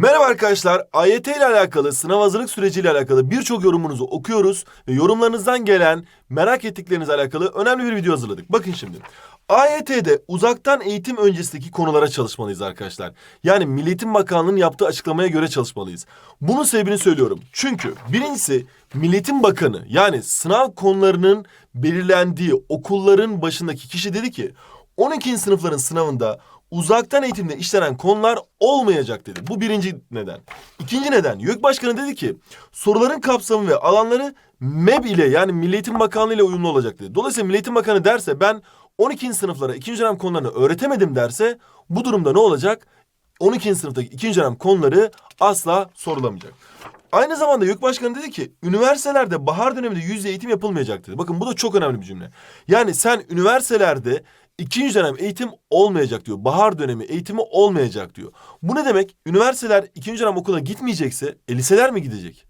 Merhaba arkadaşlar. AYT ile alakalı, sınav hazırlık süreciyle alakalı birçok yorumunuzu okuyoruz ve yorumlarınızdan gelen merak ettiklerinizle alakalı önemli bir video hazırladık. Bakın şimdi. AYT'de uzaktan eğitim öncesindeki konulara çalışmalıyız arkadaşlar. Yani Milli Eğitim Bakanlığı'nın yaptığı açıklamaya göre çalışmalıyız. Bunun sebebini söylüyorum. Çünkü birincisi Milli Eğitim Bakanı yani sınav konularının belirlendiği okulların başındaki kişi dedi ki 12. sınıfların sınavında uzaktan eğitimde işlenen konular olmayacak dedi. Bu birinci neden. İkinci neden YÖK Başkanı dedi ki soruların kapsamı ve alanları MEB ile yani Milli Eğitim Bakanlığı ile uyumlu olacak dedi. Dolayısıyla Milli Eğitim Bakanı derse ben 12. sınıflara 2. dönem konularını öğretemedim derse bu durumda ne olacak? 12. sınıftaki 2. dönem konuları asla sorulamayacak. Aynı zamanda YÖK Başkanı dedi ki üniversitelerde bahar döneminde yüz eğitim yapılmayacak dedi. Bakın bu da çok önemli bir cümle. Yani sen üniversitelerde ikinci dönem eğitim olmayacak diyor. Bahar dönemi eğitimi olmayacak diyor. Bu ne demek? Üniversiteler ikinci dönem okula gitmeyecekse e, liseler mi gidecek?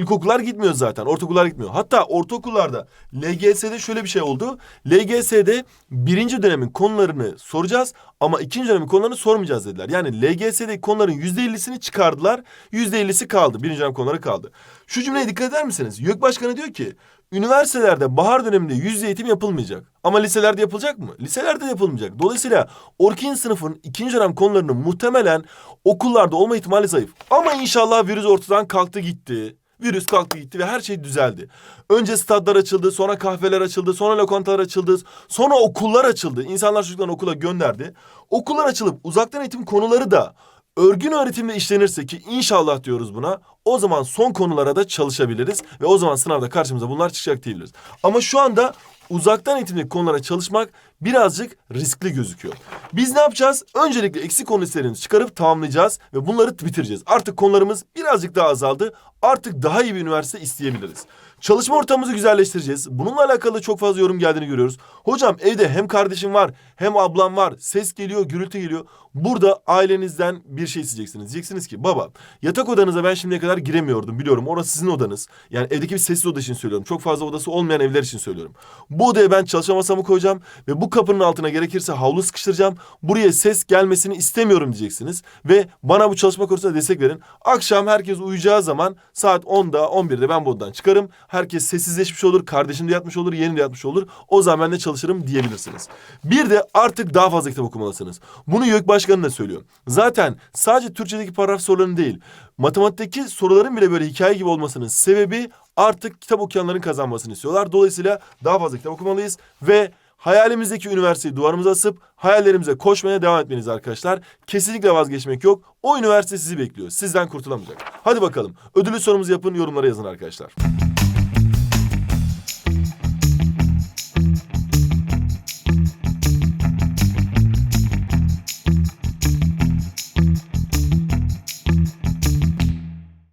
İlkokullar gitmiyor zaten. Ortaokullar gitmiyor. Hatta ortaokullarda LGS'de şöyle bir şey oldu. LGS'de birinci dönemin konularını soracağız ama ikinci dönemin konularını sormayacağız dediler. Yani LGS'deki konuların yüzde ellisini çıkardılar. Yüzde ellisi kaldı. Birinci dönem konuları kaldı. Şu cümleye dikkat eder misiniz? YÖK Başkanı diyor ki üniversitelerde bahar döneminde yüz yüze eğitim yapılmayacak. Ama liselerde yapılacak mı? Liselerde yapılmayacak. Dolayısıyla 12. sınıfın ikinci dönem konularının muhtemelen okullarda olma ihtimali zayıf. Ama inşallah virüs ortadan kalktı gitti. Virüs kalktı gitti ve her şey düzeldi. Önce stadlar açıldı, sonra kahveler açıldı, sonra lokantalar açıldı, sonra okullar açıldı. İnsanlar çocuklarını okula gönderdi. Okullar açılıp uzaktan eğitim konuları da örgün öğretimle işlenirse ki inşallah diyoruz buna o zaman son konulara da çalışabiliriz ve o zaman sınavda karşımıza bunlar çıkacak diyebiliriz. Ama şu anda uzaktan eğitimdeki konulara çalışmak birazcık riskli gözüküyor. Biz ne yapacağız? Öncelikle eksik konu çıkarıp tamamlayacağız ve bunları bitireceğiz. Artık konularımız birazcık daha azaldı. Artık daha iyi bir üniversite isteyebiliriz. Çalışma ortamımızı güzelleştireceğiz. Bununla alakalı çok fazla yorum geldiğini görüyoruz. Hocam evde hem kardeşim var hem ablam var. Ses geliyor, gürültü geliyor. Burada ailenizden bir şey isteyeceksiniz. Diyeceksiniz ki baba yatak odanıza ben şimdiye kadar giremiyordum biliyorum. Orası sizin odanız. Yani evdeki bir sessiz oda için söylüyorum. Çok fazla odası olmayan evler için söylüyorum. Odaya ben çalışma masamı koyacağım ve bu kapının altına gerekirse havlu sıkıştıracağım. Buraya ses gelmesini istemiyorum diyeceksiniz. Ve bana bu çalışma konusunda destek verin. Akşam herkes uyuyacağı zaman saat 10'da 11'de ben bu odadan çıkarım. Herkes sessizleşmiş olur. Kardeşim de yatmış olur. Yeğenim de yatmış olur. O zaman ben de çalışırım diyebilirsiniz. Bir de artık daha fazla kitap okumalısınız. Bunu YÖK Başkanı da söylüyor. Zaten sadece Türkçedeki paragraf sorularının değil, matematikteki soruların bile böyle hikaye gibi olmasının sebebi artık kitap okuyanların kazanmasını istiyorlar. Dolayısıyla daha fazla kitap okumalıyız ve hayalimizdeki üniversiteyi duvarımıza asıp hayallerimize koşmaya devam etmeniz arkadaşlar. Kesinlikle vazgeçmek yok. O üniversite sizi bekliyor. Sizden kurtulamayacak. Hadi bakalım. Ödüllü sorumuzu yapın, yorumlara yazın arkadaşlar.